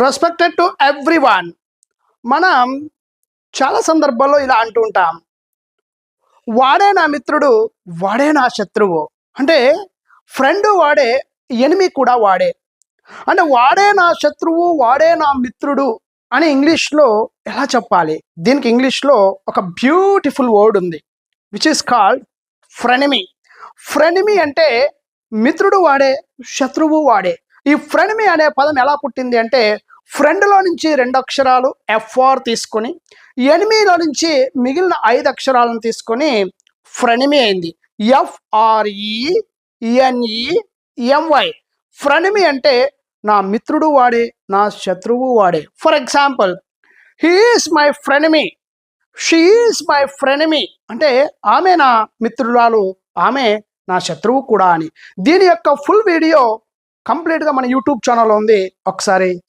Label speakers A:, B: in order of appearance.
A: Respected to every one మనం చాలా సందర్భాల్లో ఇలా అంటూ ఉంటాం. వాడే నా మిత్రుడు వాడే నా శత్రువు. అంటే ఫ్రెండ్ వాడే ఎనిమి కూడా వాడే. అంటే వాడే నా శత్రువు వాడే నా మిత్రుడు అని ఇంగ్లీష్లో ఎలా చెప్పాలి? దీనికి ఇంగ్లీష్లో ఒక బ్యూటిఫుల్ వర్డ్ ఉంది which is called frenemy frenemy అంటే మిత్రుడు వాడే శత్రువు వాడే. ఈ ఫ్రెండ్మీ అనే పదం ఎలా పుట్టింది అంటే ఫ్రెండ్లో నుంచి రెండు అక్షరాలు ఎఫ్ఆర్ తీసుకొని ఎనిమిలో నుంచి మిగిలిన ఐదు అక్షరాలను తీసుకొని ఫ్రెనిమి అయింది. ఎఫ్ఆర్ఈ ఎన్ఈ ఎంవై ఫ్రెనిమి అంటే నా మిత్రుడు వాడే నా శత్రువు వాడే. For example he's my frenemy she's my frenemy అంటే ఆమె నా మిత్రురాలు ఆమె నా శత్రువు కూడా అని. దీని యొక్క ఫుల్ వీడియో కంప్లీట్గా మన యూట్యూబ్ ఛానల్ ఉంది. ఒకసారి